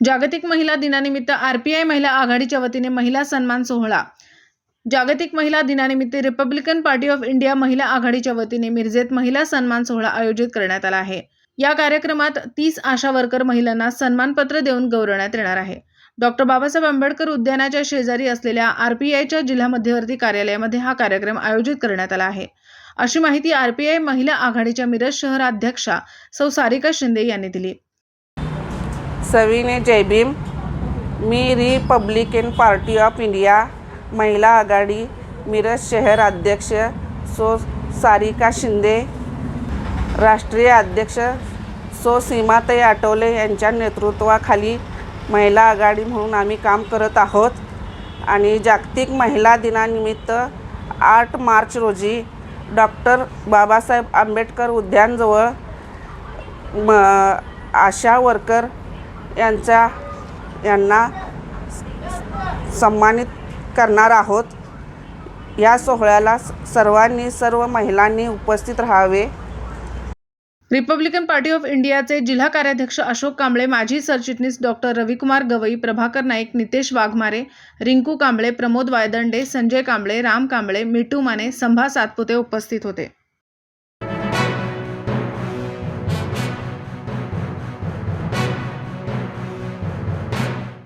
जागतिक महिला दिनानिमित्त आर पी आय महिला आघाडीच्या वतीने महिला सन्मान सोहळा. जागतिक महिला दिनानिमित्त रिपब्लिकन पार्टी ऑफ इंडिया महिला आघाडीच्या वतीने मिरजेत महिला सन्मान सोहळा आयोजित करण्यात आला आहे. या कार्यक्रमात तीस आशा वर्कर महिलांना सन्मानपत्र देऊन गौरवण्यात येणार आहे. डॉक्टर बाबासाहेब आंबेडकर उद्यानाच्या शेजारी असलेल्या आर पी आयच्या जिल्हा मध्यवर्ती कार्यालयामध्ये हा कार्यक्रम आयोजित करण्यात आला आहे. अशी माहिती आर पी आय महिला आघाडीच्या मिरज शहर अध्यक्षा सौ सारिका शिंदे यांनी दिली. सविने जयभीम मी रिपब्लिकन पार्टी ऑफ इंडिया महिला आघाडी मिरज शहर अध्यक्ष सो सारिका शिंदे राष्ट्रीय अध्यक्ष सो सीमाताई आठवले यांच्या नेतृत्वाखाली महिला आघाडी म्हणून आम्ही काम करत आहोत. आणि जागतिक महिला दिनानिमित्त आठ मार्च रोजी डॉक्टर बाबासाहेब आंबेडकर उद्यानजवळ म आशा वर्कर यांचा यांना सन्मानित करणार आहोत. या सोहळ्याला स- सर्वांनी सर्व महिलांनी उपस्थित राहावे. रिपब्लिकन पार्टी ऑफ इंडियाचे जिल्हा कार्याध्यक्ष अशोक कांबळे माजी सरचिटणीस डॉक्टर रविकुमार गवई प्रभाकर नाईक नितेश वाघमारे रिंकू कांबळे प्रमोद वायदंडे संजय कांबळे राम कांबळे मिटू माने संभा सातपुते उपस्थित होते.